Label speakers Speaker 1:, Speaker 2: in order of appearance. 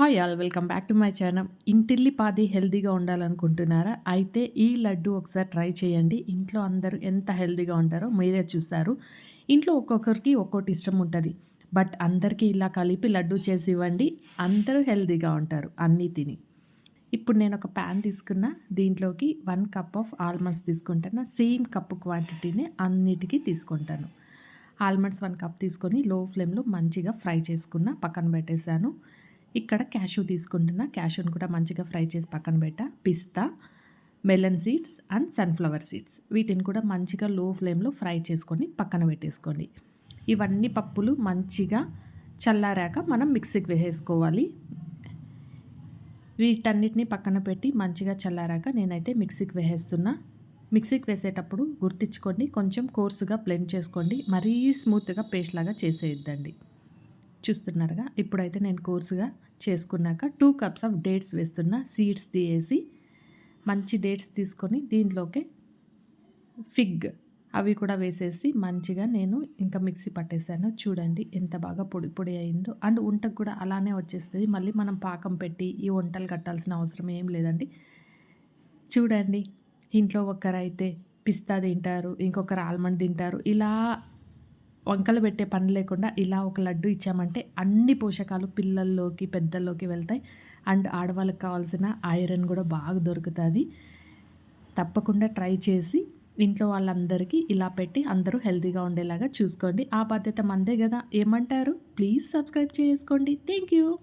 Speaker 1: Hi all welcome back to my channel. ఇంటిల్లి పాది హెల్దీగా ఉండాలనుకుంటున్నారా? అయితే ఈ లడ్డు ఒకసారి ట్రై చేయండి. ఇంట్లో అందరూ ఎంత హెల్దీగా ఉంటారో మీరే చూస్తారు. ఇంట్లో ఒక్కొక్కరికి ఒక్కొక్కటి ఇష్టం ఉంటుంది. బట్ అందరికీ ఇలా కలిపి లడ్డు చేసి ఇవ్వండి. అందరూ హెల్దీగా ఉంటారు. అన్నీ తిని. ఇప్పుడు నేను ఒక ప్యాన్ తీసుకున్న. దీంట్లోకి వన్ కప్ ఆఫ్ ఆల్మండ్స్ తీసుకుంటాను. సేమ్ కప్పు క్వాంటిటీని అన్నిటికీ తీసుకుంటాను. ఆల్మండ్స్ వన్ కప్ తీసుకొని లో ఫ్లేమ్లో మంచిగా ఫ్రై చేసుకున్న. పక్కన పెట్టేశాను. ఇక్కడ క్యాషూ తీసుకుంటున్నా. క్యాషూని కూడా మంచిగా ఫ్రై చేసి పక్కన పెట్ట. పిస్తా melon seeds and sunflower seeds. వీటిని కూడా మంచిగా లో ఫ్లేమ్లో ఫ్రై చేసుకొని పక్కన పెట్టేసుకోండి. ఇవన్నీ పప్పులు మంచిగా చల్లారాక మనం మిక్సీకి వేసేసుకోవాలి. వీటన్నిటిని పక్కన పెట్టి మంచిగా చల్లారాక నేనైతే మిక్సీకి వేసేస్తున్నా. మిక్సీకి వేసేటప్పుడు గుర్తించుకోండి. కొంచెం కోర్సుగా బ్లెండ్ చేసుకోండి. మరీ స్మూత్గా పేస్ట్ లాగా చేసేయద్దండి. చూస్తున్నారుగా. ఇప్పుడైతే నేను కోర్సుగా చేసుకున్నాక టూ కప్స్ ఆఫ్ డేట్స్ వేస్తున్న. సీడ్స్ తీసి మంచి డేట్స్ తీసుకొని దీంట్లోకి ఫిగ్ అవి కూడా వేసేసి మంచిగా నేను ఇంకా మిక్సీ పట్టేశాను చూడండి ఎంత బాగా పొడి పొడి అయిందో. అండ్ వంటకు కూడా అలానే వచ్చేస్తుంది. మళ్ళీ మనం పాకం పెట్టి ఈ వంటలు కట్టాల్సిన అవసరం ఏం లేదండి. చూడండి ఇంట్లో ఒకరైతే పిస్తా తింటారు ఇంకొకరు ఆల్మండ్ తింటారు. ఇలా వంకలు పెట్టే పని లేకుండా ఇలా ఒక లడ్డు ఇచ్చామంటే అన్ని పోషకాలు పిల్లల్లోకి పెద్దల్లోకి వెళ్తాయి. అండ్ ఆడవాళ్ళకి కావాల్సిన ఐరన్ కూడా బాగా దొరుకుతుంది. తప్పకుండా ట్రై చేసి ఇంట్లో వాళ్ళందరికీ ఇలా పెట్టి అందరూ హెల్తీగా ఉండేలాగా చూసుకోండి. ఆ బాధ్యత మందే కదా. ఏమంటారు? ప్లీజ్ సబ్స్క్రైబ్ చేసుకోండి. Thank you.